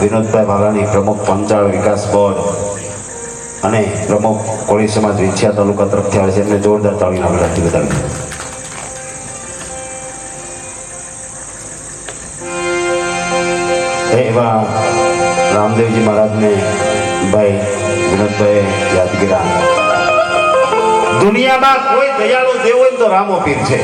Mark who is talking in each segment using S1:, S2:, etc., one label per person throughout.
S1: વિનોદભાઈ વાલાણી પ્રમુખ પંચાળ વિકાસ બોર્ડ અને પ્રમુખ કોળી સમાજ વિછિયા તાલુકા તરફથી આવે છે. એમને જોરદાર તાળીના વિનંતી વધાવી એવા રામદેવજી મહારાજને ભાઈ વિનોદભાઈ યાદગીરા દુનિયામાં કોઈ દયાળુ દેવ હોય તો રામો પીર છે.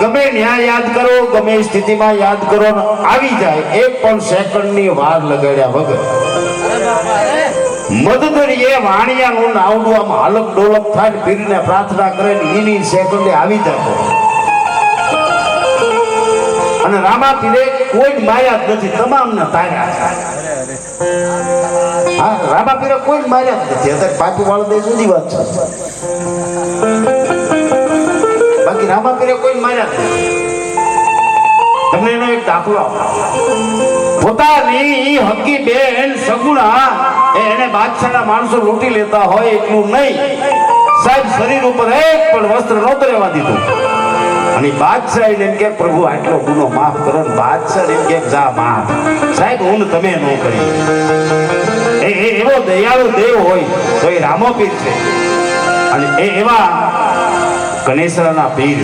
S1: ગમે ન્યાય યાદ કરો, ગમે સ્થિતિમાં યાદ કરો આવી જાય. એક પણ સેકન્ડની વાર લગાડ્યા વગર. મદદરીએ વાણિયાનું નાવડું આમ હાલક ડોલક થાય પીરને પ્રાર્થના કરે એની સેકન્ડે આવી જતો અને રામા પીરે કોઈ માયા જ નથી, તમામને તાર્યા. હા રામા પીરે કોઈ માર્યા જ નથી. અત્યારે પાપી વાળો દે સુધી વાત છે. તમને એનો એક દાખલો પોતાની હકી બેન સગુણા એને બાદશાહના માણસો લૂંટી લેતા હોય એટલું નહીં. સાહેબ, શરીર ઉપર એક પણ વસ્ત્ર નહોતું રહેવા દીધું. અને બાદશાહ એમ કે, પ્રભુ, આટલો ગુનો માફ કરો ને બાદશાહ એમ કે, જા, માફ. સાહેબ હું તમે ન કરી. એ, એવો દયાળુ દેવ હોય, તો એ રામો પીર છે. અને એ એવા ગણેશરાના પીર.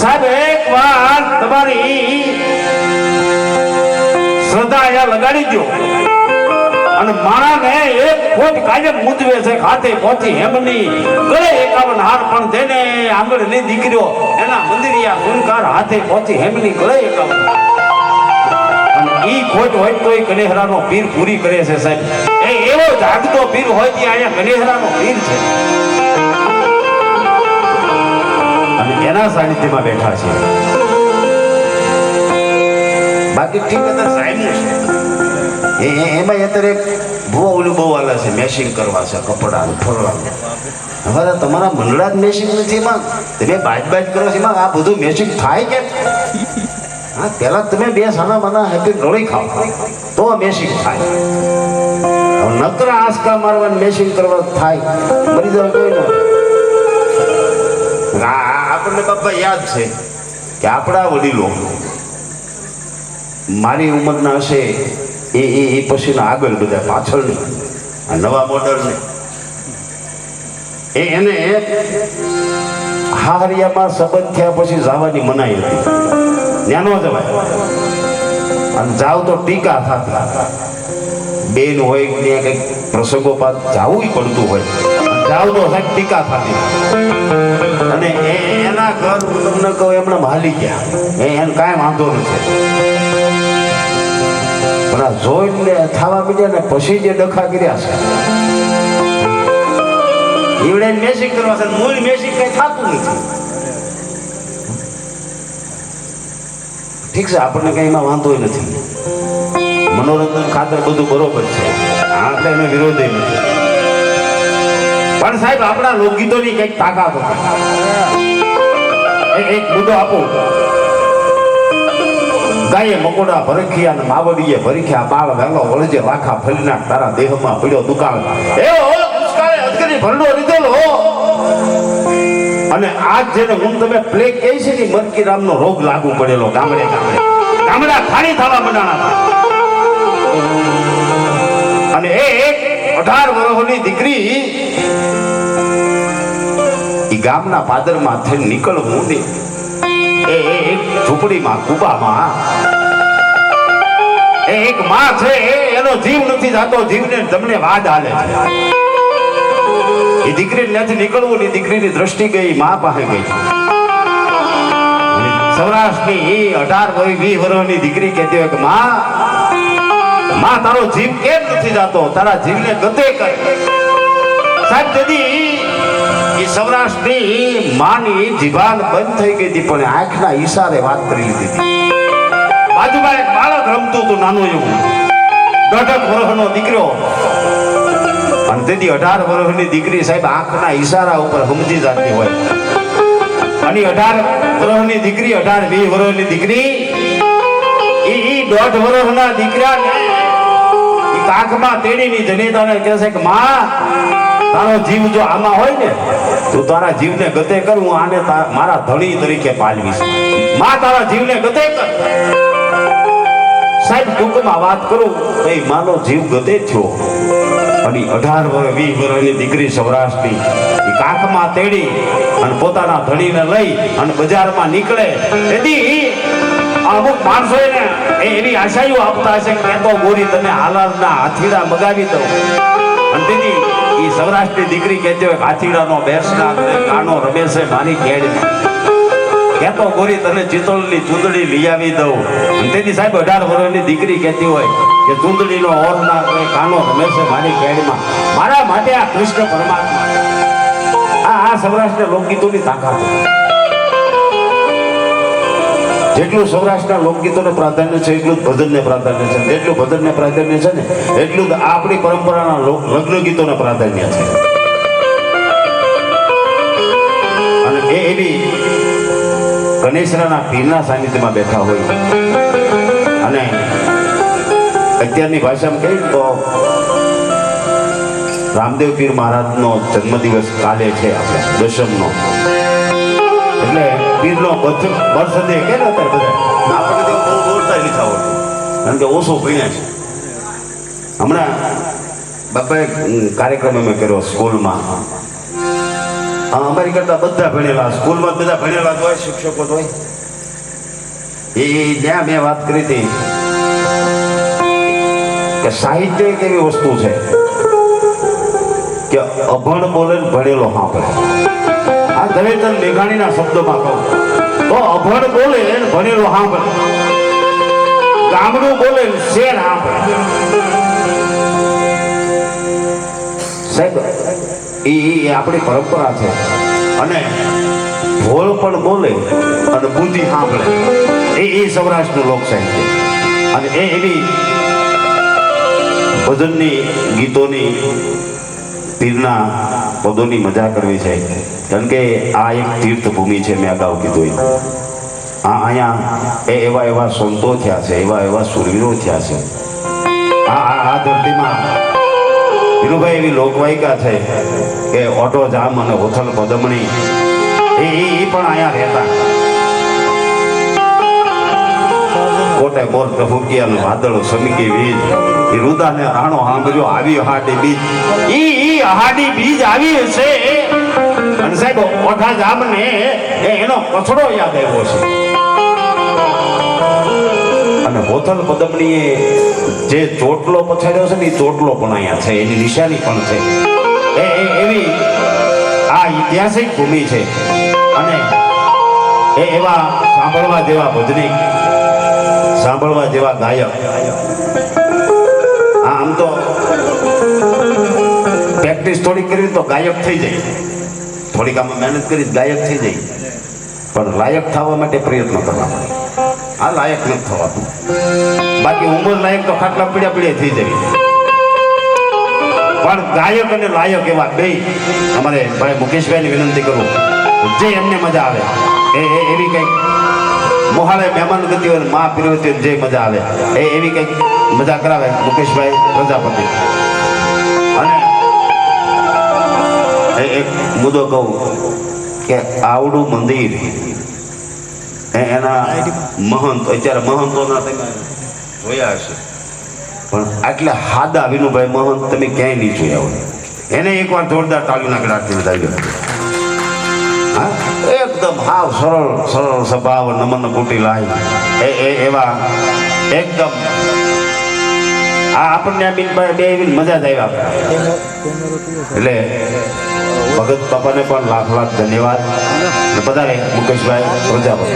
S1: સાહેબ, એક વાર તમારી શ્રદ્ધા અહીંયા લગાડી દો અને માણાને એક ખોટ કાયમ મૂજવે છે ખાતે પોથી હેમની ગળે એકાવન હાર, પણ તેને આંગળની દીકરીઓ એના મંદિરિયા ગુણકાર હાથે પોથી હેમની ગળે એકાવન અને ઈ ખોટ હોય તો એ ગણેહરાનો પીર પૂરી કરે છે સાહેબ. એ એવો જાગતો પીર હોય ત્યાં અહીંયા ગણેહરાનો પીર છે. અને એના સાનિધ્યમાં બેઠા છે. બાકી ઠીક અત્યારે સાહેબ એ એમાં અત્યારે ભૂવા ઓલું બહુ હાલે છે મેશિંગ કરવા છે, કપડાં ફરવાનું હવે તમારા મંડળા જ મેશિંગ નથી એમાં. તમે બાજ બાજ કરો છો એમાં આ બધું મેશિંગ થાય કે? હા પહેલાં તમે બે સાના માના હેપી ગળી ખાઓ તો મેશિંગ થાય. નકર નકરા મારવા મેશિંગ કરવા થાય. મરી જવા કોઈ ન આપણને બાપા યાદ છે કે આપણા વડીલો મારી ઉંમરના હશે એ એ એ પછીના આગળ બધા પાછળની, આ નવા મોડલને. એ એને હારિયામાં સંબંધ થયા પછી જવાની મનાઈ હતી. ત્યાં ન જવાય અને જાવ તો ટીકા થતા. બેન હોય ત્યાં કંઈક પ્રસંગોપાત જવું પડતું હોય. જાવ તો સાહેબ ટીકા થતી. અને એના ઘર હું તમને કહું હાલી ગયા. એ એને કાંઈ વાંધો નથી. પણ આ જોઈને થાવા બીજા ને પછી જે ડખા કર્યા છે. ઈવડે મેસિંગ કરવા છે, મૂળ મેસિંગ કઈ થતું નથી. ઠીક છે, આપણને કઈ એમાં વાંધો નથી. મનોરંજન ખાતર બધું બરોબર છે. આપણે એનો વિરોધ નથી. પણ સાહેબ, આપણા લોકગીતોની કંઈક તાકાત એક- મુદ્દો આપો. ગાયે મકોડા ભરખિયા માવડીએ ભરખ્યા, બાળ વેલો વળજે લાખા ફલીના તારા દેહમાં પડ્યો દુકાળ. દુષ્કાળે અધકરી ભરડો લીધેલો અને આજ જેને હું તમે પ્લેગ કહી છે ને મરકી રામનો રોગ લાગુ પડેલો ગામડે ગામડે. ગામડા ખાણી થવા મંડાણા અઢાર વર્ષની દીકરી એ ગામના પાદરમાં થઈને નીકળવું ને એ એક ઝૂંપડીમાં, કુબામાં. એક માં છે, એનો જીવ નથી જાતો, જીવને તમને વાદ હાલે છે. એ દીકરી ત્યાંથી નીકળવું ની દીકરીની દ્રષ્ટિ ગઈ માં પાસે ગઈ. સૌરાષ્ટ્રની એ અઢાર વર્ષ વીસ વર્ષની દીકરી કહેતી હોય કે, માં માં તારો જીવ કેમ નથી જાતો? તારા જીવને ગતે કર સાહેબ, તેથી એ સૌરાષ્ટ્રની માની જીભાન બંધ થઈ ગઈ હતી, પણ આંખના ઈશારે વાત કરી લીધી બાજુમાં એક બાળક રમતું હતું, નાનું એવું. દોઢક વર્ષનો દીકરો. અને તેથી અઢાર વર્ષની દીકરી સાહેબ આંખના ઈશારા ઉપર સમજી જતી હોય. અને અઢાર વર્ષની દીકરી, અઢાર વીસ વર્ષની દીકરી, ઈ દોઢ વર્ષના દીકરાને કાખમાં તેડીની જનેતાને કહે છે કે, માં, તારો જીવ જો આમાં હોય ને, તો તારા જીવને ગતે કર, હું આને મારા ધણી તરીકે પાલવીશ. માં, તારા જીવને ગતે કર. સાહેબ, ટૂંકમાં વાત કરું, તો એ માનો જીવ ગતે થયો. અને અઢાર વર્ષ વીસ વર્ષની દીકરી સૌરાષ્ટ્રની એ કાંખમાં તેડી અને પોતાના ધણીને લઈ અને બજારમાં નીકળે. તેથી અમુક માણસો એને એવી આશાઓ આપતા હશે કે તો ગોરી તને હાલારના હાથીડા મગાવી દઉં. અને દીદી એ સૌરાષ્ટ્રની દીકરી કહેતી હોય હાથીડાનો બેસના કાનો રમે છે મારી કેડમાં કહેતો ગોરી તને ચિતોલની ચૂંદડી લઈ આવી દઉં. અને સાહેબ અઢાર વર્ષની દીકરી કહેતી હોય કે ચૂંદડીનો ઓર ના કાનો રમે છે મારી કેડમાં મારા માટે આ કૃષ્ણ પરમાત્મા. આ આ સૌરાષ્ટ્ર લોકગીતોની તાકાત. જેટલું સૌરાષ્ટ્રના લોકગીતોને પ્રાધાન્ય છે, એટલું જ ભજનને પ્રાધાન્ય છે. જેટલું ભજનને પ્રાધાન્ય છે ને, એટલું જ આપણી પરંપરાના લોક લગ્ન ગીતોને પ્રાધાન્ય છે. અને એ એવી ગણેશરાના પીરના સાનિધ્યમાં બેઠા હોય. અને અત્યારની ભાષામાં કહીએ તો રામદેવ પીર મહારાજનો જન્મદિવસ કાલે છે આપણે, દશમનો. એટલે બર્થ બર્થડે કે ને અત્યારે બધા? આપણે તો બહુ બોલતા લીધા હોય કારણ કે ઓછો ભણ્યા છે. હમણાં બાપાએ કાર્યક્રમ અમે કર્યો સ્કૂલમાં. હા, અમારી કરતા બધા ભણેલા સ્કૂલમાં બધા ભણેલા જ હોય શિક્ષકો જ હોય. એ ત્યાં મેં વાત કરી હતી કે સાહિત્ય એક એવી વસ્તુ છે કે અભણ બોલે ને ભણેલો સાંભળે આ ઝવેરચંદ મેઘાણીના શબ્દોમાં કહું. તો અભણ બોલે ને ભણેલો સાંભળે. ગામડું બોલે ને શેર સાંભળે. સાહેબ, એ આપણી પરંપરા છે. અને ભોળ પણ બોલે અને બુદ્ધિ સાંભળે. એ એ સૌરાષ્ટ્રનું લોક સાહિત્ય અને એ એની ભજનની, ગીતોની પીરના પદોની મજા કરવી છે. કારણ કે આ એક તીર્થભૂમિ છે મેં અગાઉ કીધું. આ અહીંયા એ એવા એવા સંતો થયા છે, એવા એવા સુરવીરો થયા છે. આ આ ધરતીમાં વિનુભાઈ એવી લોકવાયિકા છે કે ઓટો જામ અને હોથલ પદમણી. એ પણ અહીંયા રહેતા. કોટે મોર પ્રભુકિયાનું વાદળ સમીકી વીજ. એ રુદાને રાણો સાંભળ્યો, આવી હાડી બીજ. ઈ ઈ હાડી બીજ આવી છે. અને સાહેબ ઓઠા જામને એનો કચડો યાદ આવ્યો છે. અને હોથલ પદમણીએ જે ચોટલો પછાડ્યો છે ને એ ચોટલો પણ અહીંયા છે, એની નિશાની પણ છે. એ એવી આ ઐતિહાસિક ભૂમિ છે. અને એ એવા સાંભળવા જેવા ભજનિક સાંભળવા જેવા ગાયક. આમ તો પ્રેક્ટિસ થોડીક કરી તો ગાયક થઈ જાય. થોડીક આમાં મહેનત કરી ગાયક થઈ જાય. પણ લાયક થવા માટે પ્રયત્ન કરવા આ લાયક નથી થવાતું. બાકી ઉંમર લાયક તો ખાટલા પીડ્યા પીડ્યા થઈ જાય. પણ ગાયક અને લાયક એવા બે અમારે ભાઈ મુકેશભાઈની વિનંતી કરું. જે એમને મજા આવે. એ એવી કંઈક મોહાળે મહેમાન ગતિ હોય મા પીરવતી જે મજા આવે. એ એવી કંઈક મજા કરાવે મુકેશભાઈ પ્રજાપતિ. અને એ એક મુદ્દો કહું કે આવડું મંદિર એના મહંત, અત્યારે મહંતોના તમે જોયા હશે. પણ આટલા હાદા વિનુભાઈ મહંત તમે ક્યાંય નહીં જોયા હોય. એને એકવાર જોરદાર તાલીના ગળાથી બતાવી હા? એકદમ હાવ સરળ સરળ સ્વભાવ નમન કુટી લાય. એ એ એવા એકદમ આ આપણને આ બિનભાઈ બે એવી મજા જ આવ્યા. એટલે ભગત બાપાને પણ લાખ લાખ ધન્યવાદ. બધા બધાને મુકેશભાઈ પ્રજાપતિ